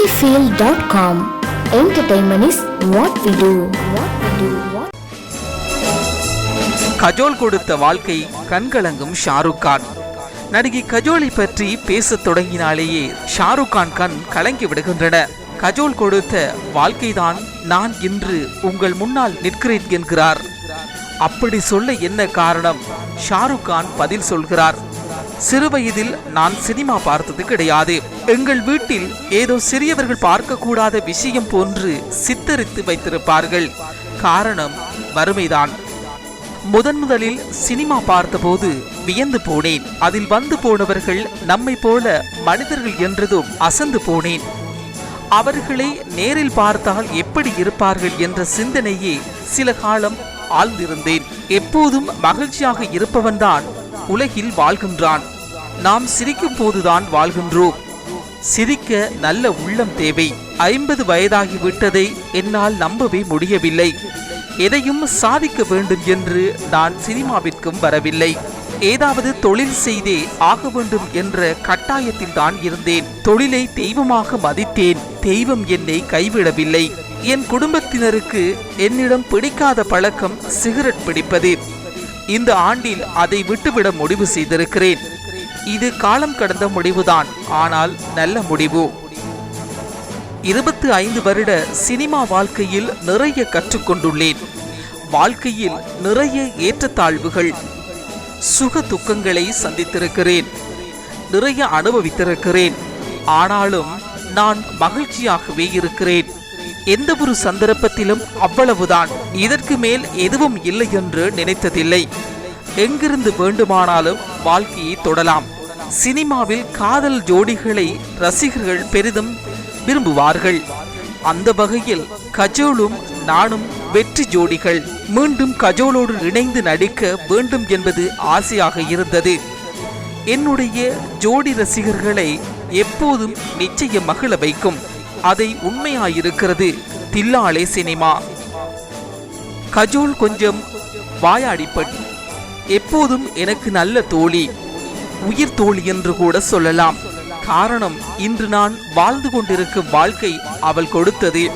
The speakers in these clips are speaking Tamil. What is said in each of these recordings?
cinefield.com. Dot com what we do. What we Kajol கொடுத்த வாழ்க்கை கண்கலங்கும் ஷாருக் கான். நடிகை கஜோலை பற்றி பேசத் தொடங்கினாலேயே ஷாருக் கான் கண் கலங்கி விடுகின்றன. கஜோல் கொடுத்த வாழ்க்கைதான் நான் இன்று உங்கள் முன்னால் நிற்கிறேன் என்கிறார். அப்படி சொல்ல என்ன காரணம்? ஷாருக் கான் பதில் சொல்கிறார். சிறுவயதில் நான் சினிமா பார்த்தது கிடையாது. எங்கள் வீட்டில் ஏதோ சிறியவர்கள் பார்க்கக்கூடாத விஷயம் போன்று சித்தரித்து வைத்திருப்பார்கள். காரணம் வறுமைதான். முதன் முதலில் சினிமா பார்த்தபோது வியந்து போனேன். அதில் வந்து போனவர்கள் நம்மை போல மனிதர்கள் என்றதும் அசந்து போனேன். அவர்களை நேரில் பார்த்தால் எப்படி இருப்பார்கள் என்ற சிந்தனையே சில காலம் ஆழ்ந்திருந்தேன். எப்போதும் மகிழ்ச்சியாக இருப்பவன்தான் உலகில் வாழ்கின்றான். நாம் சிரிக்கும் போதுதான் வாழ்கின்றோம். சிரிக்க நல்ல உள்ளம் தேவை. ஐம்பது வயதாகி விட்டதை என்னால் நம்பவே முடியவில்லை. எதையும் சாதிக்க வேண்டும் என்று நான் சினிமாவிற்கும் வரவில்லை. ஏதாவது தொழில் செய்தே ஆக வேண்டும் என்ற கட்டாயத்தில் தான் இருந்தேன். தொழிலை தெய்வமாக மதித்தேன். தெய்வம் என்னை கைவிடவில்லை. என் குடும்பத்தினருக்கு என்னிடம் பிடிக்காத பழக்கம் சிகரெட் பிடிப்பது. இந்த ஆண்டில் அதை விட்டுவிட முடிவு செய்திருக்கிறேன். இது காலம் கடந்த முடிவுதான் ஆனால் நல்ல முடிவு. இருபத்தி ஐந்து வருட சினிமா வாழ்க்கையில் நிறைய கற்றுக்கொண்டுள்ளேன். வாழ்க்கையில் நிறைய ஏற்றத்தாழ்வுகள் சுக துக்கங்களை சந்தித்திருக்கிறேன் நிறைய அனுபவித்திருக்கிறேன். ஆனாலும் நான் மகிழ்ச்சியாகவே இருக்கிறேன். எந்த ஒரு சந்தர்ப்பத்திலும் அவ்வளவுதான். இதற்கு மேல் எதுவும் இல்லை என்று நினைத்ததில்லை. எங்கிருந்து வேண்டுமானாலும் வாழ்க்கையை தொடலாம். சினிமாவில் காதல் ஜோடிகளை ரசிகர்கள் பெரிதும் விரும்புவார்கள். அந்த வகையில் கஜோலும் நானும் வெற்றி ஜோடிகள். மீண்டும் கஜோலோடு இணைந்து நடிக்க வேண்டும் என்பது ஆசையாக இருந்தது. என்னுடைய ஜோடி ரசிகர்களை எப்போதும் நிச்சயம் மகிழ வைக்கும். அதை உண்மையாயிருக்கிறது. தில்லாளே சினிமா. கஜோல் கொஞ்சம் வாயாடிப்பட்டு எப்போதும் எனக்கு நல்ல தோழி உயிர் தோழி என்று கூட சொல்லலாம். காரணம் இன்று நான் வாழ்ந்து கொண்டிருக்கும் வாழ்க்கை அவள் கொடுத்தது.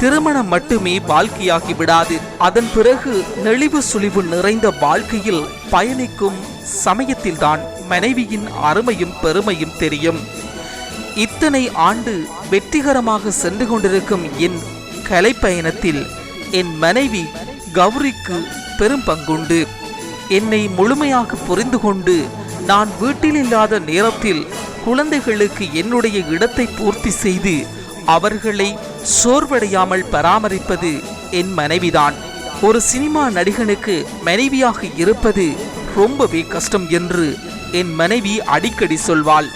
திருமணம் மட்டுமே வாழ்க்கையாகி விடாது. அதன் பிறகு நெளிவு சுழிவு நிறைந்த வாழ்க்கையில் பயணிக்கும் சமயத்தில்தான் மனைவியின் அருமையும் பெருமையும் தெரியும். இத்தனை ஆண்டு வெற்றிகரமாக சென்று கொண்டிருக்கும் என் கலைப்பயணத்தில் என் மனைவி கௌரிக்கு பெரும் பங்குண்டு. என்னை முழுமையாக புரிந்து கொண்டு நான் வீட்டில் இல்லாத நேரத்தில் குழந்தைகளுக்கு என்னுடைய இடத்தை பூர்த்தி செய்து அவர்களை சோர்வடையாமல் பராமரிப்பது என் மனைவிதான். ஒரு சினிமா நடிகனுக்கு மனைவியாக இருப்பது ரொம்பவே கஷ்டம் என்று என் மனைவி அடிக்கடி சொல்வாள்.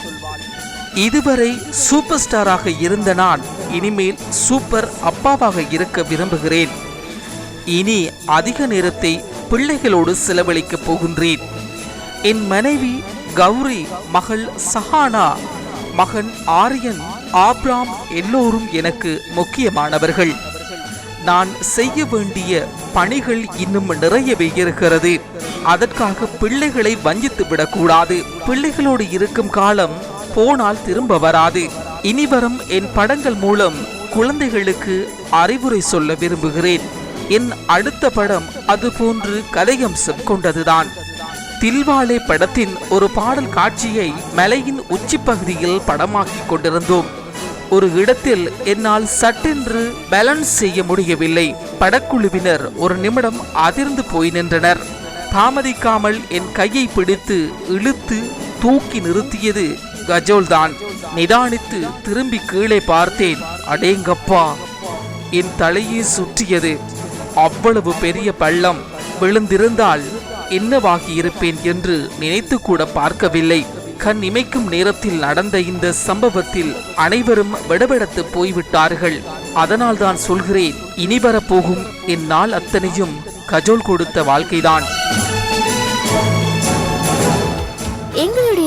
இதுவரை சூப்பர் ஸ்டாராக இருந்த நான் இனிமேல் சூப்பர் அப்பாவாக இருக்க விரும்புகிறேன். இனி அதிக நேரத்தை பிள்ளைகளோடு செலவழிக்கப் போகின்றேன். என் மனைவி கௌரி மகள் சஹானா மகன் ஆரியன் ஆப்ராம் எல்லோரும் எனக்கு முக்கியமானவர்கள். நான் செய்ய வேண்டிய பணிகள் இன்னும் நிறையவே இருக்கிறது. அதற்காக பிள்ளைகளை வஞ்சித்து விடக்கூடாது பிள்ளைகளோடு இருக்கும் காலம் போனால் திரும்ப வராது. இனிவரும் என் படங்கள் மூலம் குழந்தைகளுக்கு அறிவுரை சொல்ல விரும்புகிறேன். என் அடுத்த படம் அது போன்று கதையம்சம் கொண்டதுதான். தில்வாலே படத்தின் ஒரு பாடல் காட்சியை மலையின் உச்சி பகுதியில் படமாக்கிக் கொண்டிருந்தோம். ஒரு இடத்தில் என்னால் சட்டென்று பேலன்ஸ் செய்ய முடியவில்லை. படக்குழுவினர் ஒரு நிமிடம் அதிர்ந்து போய் நின்றனர். தாமதிக்காமல் என் கையை பிடித்து இழுத்து தூக்கி நிறுத்தியது கஜோல்தான். நிதானித்து திரும்பி கீழே பார்த்தேன். அடேங்கப்பா என் தலையே சுற்றியது. அவ்வளவு பெரிய பள்ளம் விழுந்திருந்தால் என்னவாகி இருப்பேன் என்று நினைத்து கூட பார்க்கவில்லை. கண் இமைக்கும் நேரத்தில் நடந்த இந்த சம்பவத்தில் அனைவரும் விடவிடத்து போய்விட்டார்கள். அதனால் தான் சொல்கிறேன் இனி வரப்போகும் என் நாள் அத்தனையும் கஜோல் கொடுத்த வாழ்க்கைதான்.